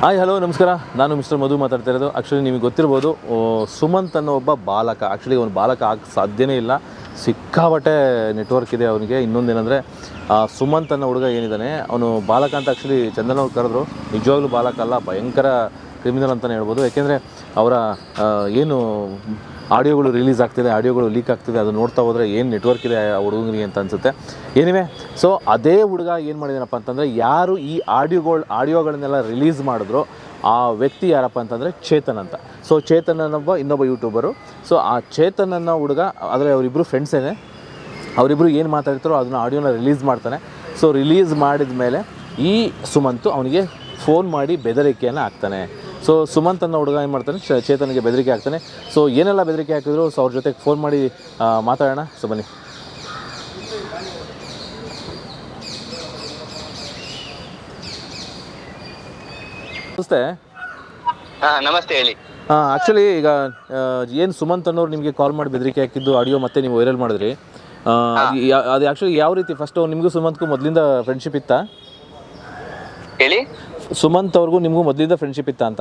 Hi hello ನಮಸ್ಕಾರ. ನಾನು mister ಮಧು ಮಾತಾಡ್ತಾ ಇರೋದು. ಆ್ಯಕ್ಚುಲಿ ನಿಮಗೆ ಗೊತ್ತಿರ್ಬೋದು ಸುಮಂತ್ ಅನ್ನೋ ಒಬ್ಬ ಬಾಲಕ. ಆ್ಯಕ್ಚುಲಿ ಅವನು ಬಾಲಕ ಆಗಕ್ಕೆ ಸಾಧ್ಯನೇ ಇಲ್ಲ. ಸಿಕ್ಕಾಪಟ್ಟೆ ನೆಟ್ವರ್ಕ್ ಇದೆ ಅವನಿಗೆ. ಇನ್ನೊಂದೇನೆಂದರೆ ಸುಮಂತ್ ಅನ್ನೋ ಹುಡುಗ ಏನಿದ್ದಾನೆ, ಅವನು ಬಾಲಕ ಅಂತ ಆ್ಯಕ್ಚುಲಿ ಚಂದನ್ ಅವ್ರು ಕರೆದ್ರು. ನಿಜವಾಗ್ಲೂ ಬಾಲಕ ಅಲ್ಲ, ಭಯಂಕರ ಕ್ರಿಮಿನಲ್ ಅಂತಲೇ ಹೇಳ್ಬೋದು. ಯಾಕೆಂದರೆ ಅವರ ಏನು ಆಡಿಯೋಗಳು ರಿಲೀಸ್ ಆಗ್ತಿದೆ, ಆಡಿಯೋಗಳು ಲೀಕ್ ಆಗ್ತಿದೆ, ಅದು ನೋಡ್ತಾ ಹೋದರೆ ಏನು ನೆಟ್ವರ್ಕ್ ಇದೆ ಆ ಹುಡುಗನಿಗೆ ಅಂತ ಅನಿಸುತ್ತೆ. ಏನಿವೆ ಸೊ ಅದೇ ಹುಡುಗ ಏನು ಮಾಡಿದಾನಪ್ಪ ಅಂತಂದರೆ ಯಾರು ಈ ಆಡಿಯೋಗಳು, ಆಡಿಯೋಗಳನ್ನೆಲ್ಲ ರಿಲೀಸ್ ಮಾಡಿದ್ರು, ಆ ವ್ಯಕ್ತಿ ಯಾರಪ್ಪ ಅಂತಂದರೆ ಚೇತನ್ ಅಂತ. ಸೊ ಚೇತನ್ ಅನ್ನೊಬ್ಬ ಇನ್ನೊಬ್ಬ ಯೂಟ್ಯೂಬರು. ಸೊ ಆ ಚೇತನ್ ಅನ್ನೋ ಹುಡುಗ, ಆದರೆ ಅವರಿಬ್ಬರು ಫ್ರೆಂಡ್ಸೇನೆ ಅವರಿಬ್ಬರು ಏನು ಮಾತಾಡ್ತಾರೋ ಅದನ್ನ ಆಡಿಯೋನ ರಿಲೀಸ್ ಮಾಡ್ತಾನೆ. ಸೊ ರಿಲೀಸ್ ಮಾಡಿದ ಮೇಲೆ ಈ ಸುಮಂತು ಅವನಿಗೆ ಫೋನ್ ಮಾಡಿ ಬೆದರಿಕೆಯನ್ನು ಹಾಕ್ತಾನೆ. ಸೊ ಸುಮಂತ್ ಅನ್ನೋ ಹುಡುಗ ಏನು ಮಾಡ್ತಾನೆ? ಚೇತನಿಗೆ ಬೆದರಿಕೆ ಹಾಕ್ತಾನೆ. ಸೊ ಏನೆಲ್ಲ ಬೆದರಿಕೆ ಹಾಕಿದ್ರು? ಸೊ ಅವ್ರ ಜೊತೆಗೆ ಫೋನ್ ಮಾಡಿ ಮಾತಾಡೋಣ. ಸೊ ಬನ್ನಿ. ನಮಸ್ತೆ. ಹಾ ನಮಸ್ತೆ ಹೇಳಿ. ಆ್ಯಕ್ಚುಲಿ ಈಗ ಏನು ಸುಮಂತ್ ಅನ್ನೋರು ನಿಮಗೆ ಕಾಲ್ ಮಾಡಿ ಬೆದರಿಕೆ ಹಾಕಿದ್ದು ಆಡಿಯೋ ಮತ್ತೆ ನೀವು ವೈರಲ್ ಮಾಡಿದ್ರಿ. ಅದು ಆ್ಯಕ್ಚುಲಿ ಯಾವ ರೀತಿ? ಫಸ್ಟು ನಿಮಗೂ ಸುಮಂತ್ಗೂ ಮೊದಲಿಂದ ಫ್ರೆಂಡ್ಶಿಪ್ ಇತ್ತಾ? ಹೇಳಿ. ಸುಮಂತ್ ಅವ್ರಿಗೂ ನಿಮಗೂ ಮೊದಲಿಂದ ಫ್ರೆಂಡ್ಶಿಪ್ ಇತ್ತ ಅಂತ?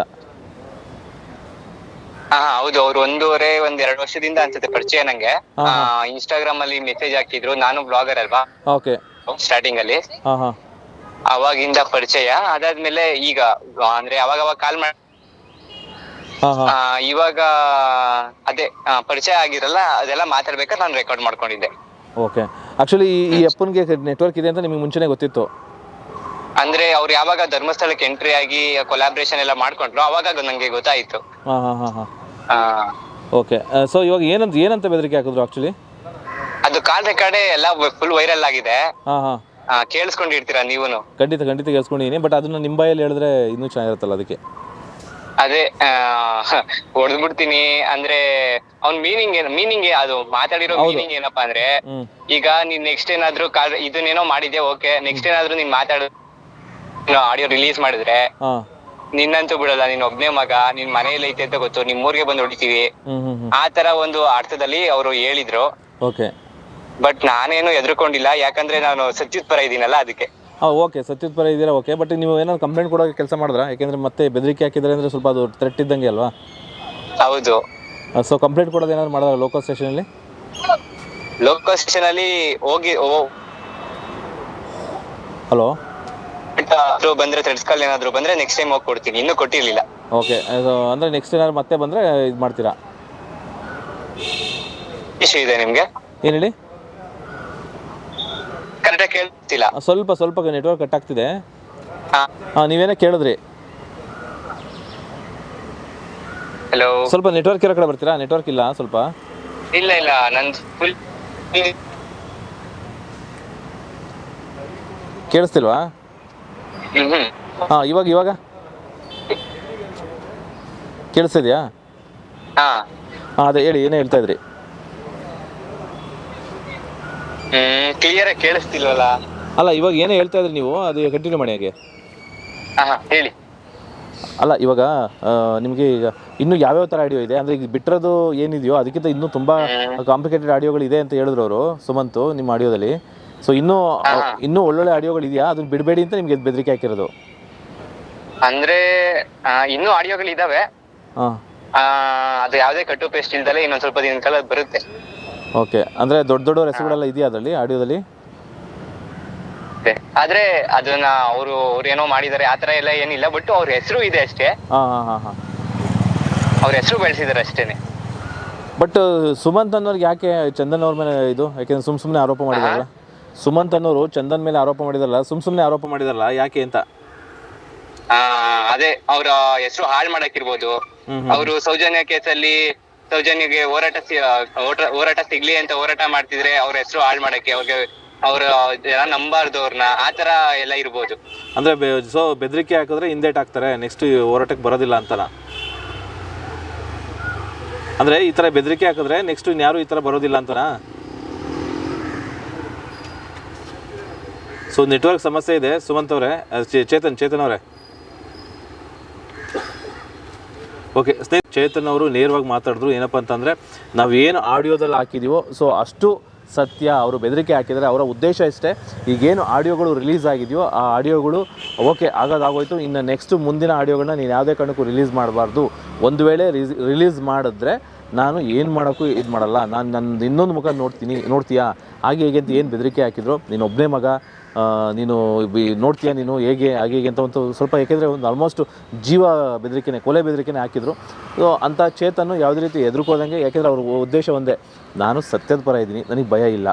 ಹಾ ಹೌದು. ಅವ್ರು ಒಂದೂವರೆ ಒಂದ್ ಎರಡು ವರ್ಷದಿಂದ ಅನ್ಸುತ್ತೆ ಪರಿಚಯ ನಂಗೆ. ಇನ್ಸ್ಟಾಗ್ರಾಮ್ ಅಲ್ಲಿ ಮೆಸೇಜ್ ಹಾಕಿದ್ರು. ನಾನು ಬ್ಲಾಗರ್ ಅಲ್ವಾ? ಓಕೆ. ಸ್ಟಾರ್ಟಿಂಗ್ ಅಲ್ಲಿ. ಹಾಂ ಹಾಂ. ಅವಾಗಿಂದ ಪರಿಚಯ. ಅದಾದ್ಮೇಲೆ ಈಗ ಅಂದ್ರೆ ಅವಾಗ ಅವಾಗ ಕಾಲ್ ಮಾಡಿ ಹಾಂ ಹಾಂ. ಆ, ಇವಾಗ ಅದೇ ಆ, ಪರಿಚಯ ಆಗಿರಲ್ಲ ಅದೆಲ್ಲ ಮಾತಾಡ್ಬೇಕಾದ್ರೆ ನಾನು ರೆಕಾರ್ಡ್ ಮಾಡ್ಕೊಂಡಿದ್ದೆ. ಓಕೆ. ಆಕ್ಚುಲಿ ಈ ಅಪ್ಪನಿಗೆ ನೆಟ್ವರ್ಕ್ ಇದೆ ಅಂತ ನಿಮಗೆ ಮುಂಚೆನೇ ಗೊತ್ತಿತ್ತು. ಅಂದ್ರೆ ಅವ್ರು ಯಾವಾಗ ಧರ್ಮಸ್ಥಳಕ್ಕೆ ಎಂಟ್ರಿ ಆಗಿ ಕೊಲಾಬ್ರೇಷನ್ ಎಲ್ಲ ಮಾಡ್ಕೊಂಡ್ರು ಅವಾಗ ನಂಗೆ ಗೊತ್ತಾಯ್ತು. ಹಾಂ ಹಾಂ ಹಾಂ ಹಾಂ. ಆ, ಓಕೆ ಸೊ ಇವಾಗ ಏನಂತ ಏನಂತ ಬೆದರಿಕೆ ಹಾಕಿದ್ರು ಆಕ್ಚುಲಿ ಅದು ಕಾಲ್ ರೆಕಾರ್ಡೆ ಎಲ್ಲ ಫುಲ್ ವೈರಲ್ ಆಗಿದೆ. ಹಾಂ ಹಾಂ. ಆ, ಕೇಳಿಸ್ಕೊಂಡಿರ್ತೀರಾ ನೀವುನು? ಖಂಡಿತ ಖಂಡಿತ ಕೇಳಿಸ್ಕೊಂಡಿದ್ದೀನಿ ಬಟ್ ಅದನ್ನ ನಿಮ್ಮ ಬಾಯಲ್ಲಿ ಹೇಳಿದ್ರೆ ಇನ್ನೂ ಚೆನ್ನಾಗಿರುತ್ತಲ್ಲ ಅದಕ್ಕೆ? ಅದೇ ಹೊಡೆದ್ಬಿಡ್ತೀನಿ ಅಂದ್ರೆ ಅವ್ನ್ ಮೀನಿಂಗ್ ಏನ್ ಮೀನಿಂಗ್ ಅದು ಮಾತಾಡಿರೋ ಮೀನಿಂಗ್ ಏನಪ್ಪಾ ಅಂದ್ರೆ ಈಗ ನೀನ್ ನೆಕ್ಸ್ಟ್ ಏನಾದ್ರು ಕಾಲ್ ಇದನ್ನೇನೋ ಮಾಡಿದ್ಯಾ ಓಕೆ ನೆಕ್ಸ್ಟ್ ಏನಾದ್ರು ನೀನ್ ಮಾತಾಡ ಆಡಿಯೋ ರಿಲೀಸ್ ಮಾಡಿದ್ರೆ ಹಾಂ. ನಿನ್ನಂತೂ ಬಿಡಲ್ಲ ನೀನ್ ಒಬ್ನೇ ಮಗ ನಿನ್ ಮನೆಯಲ್ಲಿ ಐತೆ ಅಂತ ಗೊತ್ತು ನಿಮ್ ಊರಿಗೆ ಬಂದು ಹೊಡಿತೀವಿ. ಆ ತರ ಒಂದು ಅರ್ಥದಲ್ಲಿ ಅವರು ಹೇಳಿದ್ರು. ಓಕೆ. ಬಟ್ ನಾನೇನು ಎದ್ರುಕೊಂಡಿಲ್ಲ ಯಾಕಂದ್ರೆ ನಾನು ಸತ್ಯದ ಪರ ಇದೀನಲ್ಲ ಅದಕ್ಕೆ. ಹಾಂ ಓಕೆ ಸತ್ಯದ ಪರ ಇದ್ದೀರಾ ಓಕೆ. ಬಟ್ ನೀವು ಏನಾದ್ರು ಕಂಪ್ಲೇಂಟ್ ಕೊಡೋ ಕೆಲಸ ಮಾಡಿದ್ರಾ? ಯಾಕೆಂದರೆ ಮತ್ತೆ ಬೆದರಿಕೆ ಹಾಕಿದ್ರೆ ಅಂದರೆ ಸ್ವಲ್ಪ ಅದು ಥ್ರೆಟ್ ಇದ್ದಂಗೆ ಅಲ್ವಾ? ಹೌದು. ಸೊ ಕಂಪ್ಲೇಂಟ್ ಕೊಡೋದು ಏನಾದ್ರು ಮಾಡಿದ್ರೆ ಲೋಕಲ್ ಸ್ಟೇಷನಲ್ಲಿ ಲೋಕಲ್ ಸ್ಟೇಷನ್ ಅಲ್ಲಿ ಹೋಗಿ ಹಲೋ ಏನಾದ್ರು ಬಂದ್ರೆ ಥ್ರೆಡ್ಸ್ ಕಾಲ್ ಏನಾದ್ರು ಬಂದ್ರೆ ನೆಕ್ಸ್ಟ್ ಟೈಮ್ ಹೋಗಿ ಕೊಡ್ತೀನಿ. ಇನ್ನೂ ಕೊಟ್ಟಿರ್ಲಿಲ್ಲ. ಓಕೆ ಅದು ಅಂದರೆ ನೆಕ್ಸ್ಟ್ ಏನಾದ್ರು ಮತ್ತೆ ಬಂದ್ರೆ ಇದು ಮಾಡ್ತೀರಾ? ಇಶ್ಯೂ ಇದೆ ನಿಮ್ಗೆ? ಏನ್ ಹೇಳಿ? ಕರೆಕ್ಟಾಗಿ ಕೇಳ್ತಿಲ್ಲ. ಸ್ವಲ್ಪ ಸ್ವಲ್ಪ ನೆಟ್ವರ್ಕ್ ಕಟ್ ಆಗ್ತಿದೆ. ಹಾ. ಹಾಂ ನೀವೇನೋ ಕೇಳಿದ್ರಿ? ಹಲೋ ಸ್ವಲ್ಪ ನೆಟ್ವರ್ಕ್ ಇರೋ ಕಡೆ ಬರ್ತೀರಾ? ನೆಟ್ವರ್ಕ್ ಇಲ್ಲ ಸ್ವಲ್ಪ. ಇಲ್ಲ ಇಲ್ಲ ನನ್ ಫುಲ್ ಕೇಳಿಸ್ತಿಲ್ವಾ? ಹಾಂ ಇವಾಗ ಇವಾಗ? ಕೇಳಿಸ್ತಿದ್ಯಾ? ಹಾ. ಅದೇ ಹೇಳಿ ಏನೇ ಹೇಳ್ತಾ ಇದ್ರಿ? ಕ್ಲಿಯರ್ ಆಗಿ ಕೇಳಿಸ್ತಿಲ್ವಲ್ಲ? ಅಲ್ಲ ಇವಾಗ ಏನೇ ಹೇಳ್ತಾ ಇದ್ರಿ ನೀವು ಅದು ಕಂಟಿನ್ಯೂ ಮಾಡಿ ಹಾಗೆ. ಹೇಳಿ. ಅಲ್ಲ ಇವಾಗ ನಿಮಗೆ ಈಗ ಇನ್ನೂ ಯಾವ್ಯಾವ ಥರ ಆಡಿಯೋ ಇದೆ? ಅಂದರೆ ಈಗ ಬಿಟ್ಟಿರೋದು ಏನಿದೆಯೋ ಅದಕ್ಕಿಂತ ಇನ್ನೂ ತುಂಬ ಕಾಂಪ್ಲಿಕೇಟೆಡ್ ಆಡಿಯೋಗಳು ಇದೆ ಅಂತ ಹೇಳಿದ್ರು ಅವರು ಸುಮಂತು ನಿಮ್ಮ ಆಡಿಯೋದಲ್ಲಿ ಸೊ ಇನ್ನೂ ಇನ್ನೂ ಒಳ್ಳೊಳ್ಳೆ ಆಡಿಯೋಗಳು ಇದೆಯಾ ಅದನ್ನ ಬಿಡಬೇಡಿ ಅಂತ ನಿಮಗೆ ಬೆದರಿಕೆ ಹಾಕಿರೋದು. ಅಂದ್ರೆ ಇನ್ನೂ ಆಡಿಯೋಗಳು ಇದಾವೆ ಅದು ಯಾವುದೇ ಕಟ್ಟು ಪೇಸ್ಟ್ ಇಲ್ದಲೆ ಇನ್ನೊಂದು ಸ್ವಲ್ಪ ದಿನ ಕಾಲ ಬರುತ್ತೆ. ಓಕೆ. ಅಂದ್ರೆ ದೊಡ್ಡ ದೊಡ್ಡ ರೆಸಿಪಿಗಳೆಲ್ಲ ಇದೆಯಾ ಅದರಲ್ಲಿ ಆಡಿಯೋದಲ್ಲಿ. ಆದ್ರೆ ಅದನ್ನ ಅವರು ಅವ್ರು ಏನೋ ಮಾಡಿದ್ದಾರೆ ಆತರ ಎಲ್ಲ ಏನಿಲ್ಲ ಬಟ್ ಅವ್ರ ಹೆಸರು ಇದೆ ಅಷ್ಟೇ. ಹಾಂ ಹಾಂ ಹಾಂ ಹಾಂ. ಅವ್ರ ಹೆಸರು ಬೆಳೆಸಿದ್ದಾರೆ ಅಷ್ಟೇನೆ. ಬಟ್ ಸುಮಂತ್ ಅನ್ನೋರ್ಗೆ ಯಾಕೆ ಚಂದನ್ ಅವ್ರ ಮೇಲೆ ಇದು? ಯಾಕೆಂದ್ರೆ ಸುಮ್ ಸುಮ್ಮನೆ ಆರೋಪ ಮಾಡಿದಾರಲ್ಲ. ಸುಮಂತ್ ಅನ್ನೋರು ಚಂದನ್ ಮೇಲೆ ಆರೋಪ ಮಾಡಿದಾರಲ್ಲ ಸುಮ್ ಸುಮ್ನೆ ಆರೋಪ ಮಾಡಿದಾರಲ್ಲ ಯಾಕೆ ಅಂತ? ಆ ಅದೇ ಅವ್ರ ಹೆಸರು ಹಾಳ್ ಮಾಡಕ್ಕಿರ್ಬೋದು. ಅವರು ಸೌಜನ್ಯ ಕೇಸಲ್ಲಿ ಸೌಜನ್ಯಗೆ ಹೋರಾಟ ಹೋರಾಟ ಸಿಗ್ಲಿ ಅಂತ ಹೋರಾಟ ಮಾಡ್ತಿದ್ರೆ ಅವ್ರ ಹೆಸರು ಹಾಳ್ ಮಾಡಕ್ಕೆ ಅವ್ರಿಗೆ ಅವ್ರ ಜನ ನಂಬಾರ್ದು ಅವ್ರನ್ನ ಆತರ ಎಲ್ಲ ಇರ್ಬೋದು. ಅಂದ್ರೆ ಸೊ ಬೆದರಿಕೆ ಹಾಕಿದ್ರೆ ಹಿಂದೇಟ್ ಹಾಕ್ತಾರೆ ನೆಕ್ಸ್ಟ್ ಹೋರಾಟಕ್ಕೆ ಬರೋದಿಲ್ಲ ಅಂತನ? ಅಂದ್ರೆ ಈ ತರ ಬೆದರಿಕೆ ಹಾಕಿದ್ರೆ ನೆಕ್ಸ್ಟ್ ಇನ್ಯಾರು ಈ ತರ ಬರೋದಿಲ್ಲ ಅಂತನಾ? ಸೊ ನೆಟ್ವರ್ಕ್ ಸಮಸ್ಯೆ ಇದೆ. ಸುಮಂತ್ ಅವರೇ ಚೇತನ್ ಚೇತನ್ ಅವರೇ. ಓಕೆ ಸ್ನೇಹಿತ ಚೇತನ್ ಅವರು ನೇರವಾಗಿ ಮಾತಾಡಿದ್ರು. ಏನಪ್ಪ ಅಂತಂದರೆ ಏನು ಆಡಿಯೋದಲ್ಲಿ ಹಾಕಿದೀವೋ ಸೊ ಅಷ್ಟು ಸತ್ಯ ಅವರು ಬೆದರಿಕೆ ಹಾಕಿದರೆ ಅವರ ಉದ್ದೇಶ ಇಷ್ಟೇ. ಈಗೇನು ಆಡಿಯೋಗಳು ರಿಲೀಸ್ ಆಗಿದೆಯೋ, ಆ ಆಡಿಯೋಗಳು ಓಕೆ ಆಗೋದಾಗೋಯ್ತು. ಇನ್ನು ನೆಕ್ಸ್ಟ್ ಮುಂದಿನ ಆಡಿಯೋಗಳನ್ನ ನೀನು ಯಾವುದೇ ಕಾರಣಕ್ಕೂ ರಿಲೀಸ್ ಮಾಡಬಾರ್ದು. ಒಂದು ವೇಳೆ ರಿಲೀಸ್ ಮಾಡಿದ್ರೆ ನಾನು ಏನು ಮಾಡೋಕ್ಕೂ ಇದು ಮಾಡಲ್ಲ. ನಾನು ನನ್ನ ಇನ್ನೊಂದು ಮುಖ ನೋಡ್ತೀನಿ, ನೋಡ್ತೀಯಾ? ಹಾಗೆ ಹೇಗೆ ಅಂತ ಏನು ಬೆದರಿಕೆ ಹಾಕಿದ್ರು? ನೀನು ಒಬ್ಬನೇ ಮಗ ನೀನು ನೋಡ್ತೀಯ ನೀನು ಹೇಗೆ, ಹಾಗೆ ಹೇಗೆ ಅಂತ ಒಂದು ಸ್ವಲ್ಪ ಏಕೆಂದರೆ ಒಂದು ಆಲ್ಮೋಸ್ಟ್ ಜೀವ ಬೆದರಿಕೆನೆ, ಕೊಲೆ ಬೆದರಿಕೆನೆ ಹಾಕಿದ್ರು. ಸೊ ಅಂಥ ಚೇತನ್ನು ಯಾವುದೇ ರೀತಿ ಎದುರ್ಕೋದಂಗೆ ಯಾಕೆಂದರೆ ಅವ್ರ ಉದ್ದೇಶ ಒಂದೇ, ನಾನು ಸತ್ಯದ ಪರ ಇದ್ದೀನಿ, ನನಗೆ ಭಯ ಇಲ್ಲ.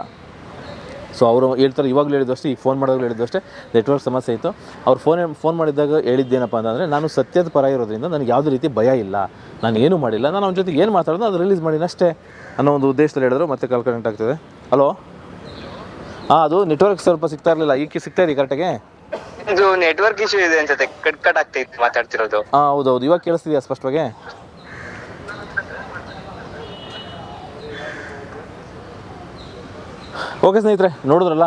ಸೊ ಅವರು ಹೇಳ್ತಾರೆ, ಇವಾಗಲೂ ಹೇಳಿದಷ್ಟು ಈ ಫೋನ್ ಮಾಡೋದು ಹೇಳಿದಷ್ಟೇ ನೆಟ್ವರ್ಕ್ ಸಮಸ್ಯೆ ಇತ್ತು. ಅವ್ರು ಫೋನ್ ಫೋನ್ ಮಾಡಿದಾಗ ಹೇಳಿದ್ದೇನಪ್ಪ ಅಂತಂದರೆ, ನಾನು ಸತ್ಯದ ಪರ ಇರೋದ್ರಿಂದ ನನಗೆ ಯಾವುದೇ ರೀತಿ ಭಯ ಇಲ್ಲ. ನಾನು ಏನೂ ಮಾಡಿಲ್ಲ, ನಾನು ಅವನ ಜೊತೆ ಏನು ಮಾತಾಡೋದು, ಅದು ರಿಲೀಸ್ ಮಾಡಿನ ಅಷ್ಟೇ ಅನ್ನೋ ಒಂದು ಉದ್ದೇಶದಲ್ಲಿ ಹೇಳಿದ್ರು, ಮತ್ತೆ ಕಾಲ್ ಕನೆಕ್ಟ್ ಆಗ್ತದೆ. ಹಲೋ ಹಾಂ ಅದು ನೆಟ್ವರ್ಕ್ ಸ್ವಲ್ಪ ಸಿಗ್ತಾ ಇರಲಿಲ್ಲ. ಈಗ ಸಿಗ್ತಾ ಇದೆ ಕರೆಕ್ಟಾಗೆ ಇದು ನೆಟ್ವರ್ಕ್ ಇಶ್ಯೂ ಇದೆ ಅನ್ಸುತ್ತೆ ಕಟ್ ಕಟ್ ಆಗ್ತೈತೆ ಮಾತಾಡ್ತಿರೋದು. ಹೌದು ಹೌದು ಇವಾಗ ಕೇಳಿಸ್ತಿದೆಯಾ ಸ್ಪಷ್ಟವಾಗಿ? ಓಕೆ ಸ್ನೇಹಿತರೆ ನೋಡಿದ್ರಲ್ಲ?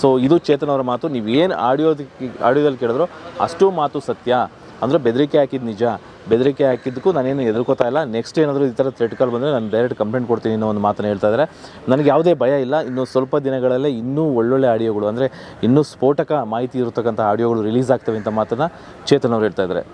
ಸೊ ಇದು ಚೇತನ್ ಅವರ ಮಾತು. ನೀವೇನು ಆಡಿಯೋದಕ್ಕೆ ಆಡಿಯೋದಲ್ಲಿ ಕೇಳಿದ್ರು ಅಷ್ಟು ಮಾತು ಸತ್ಯ. ಅಂದರೆ ಬೆದರಿಕೆ ಹಾಕಿದ್ದು ನಿಜ. ಬೆದರಿಕೆ ಹಾಕಿದ್ದಕ್ಕೂ ನಾನೇನು ಎದುರ್ಕೋತಾ ಇಲ್ಲ. ನೆಕ್ಸ್ಟ್ ಏನಾದರೂ ಈ ಥರ ಥ್ರೆಟ್ ಬಂದರೆ ನಾನು ಡೈರೆಕ್ಟ್ ಕಂಪ್ಲೇಂಟ್ ಕೊಡ್ತೀನಿ ಅನ್ನೋ ಒಂದು ಮಾತನ್ನು ಹೇಳ್ತಾ ಇದ್ದಾರೆ ನನಗೆ ಯಾವುದೇ ಭಯ ಇಲ್ಲ. ಇನ್ನು ಸ್ವಲ್ಪ ದಿನಗಳಲ್ಲೇ ಇನ್ನೂ ಒಳ್ಳೊಳ್ಳೆ ಆಡಿಯೋಗಳು ಅಂದರೆ ಇನ್ನೂ ಸ್ಫೋಟಕ ಮಾಹಿತಿ ಇರತಕ್ಕಂಥ ಆಡಿಯೋಗಳು ರಿಲೀಸ್ ಆಗ್ತವೆ ಅಂತ ಮಾತನ್ನು ಚೇತನ್ ಅವರು ಹೇಳ್ತಾ ಇದ್ದಾರೆ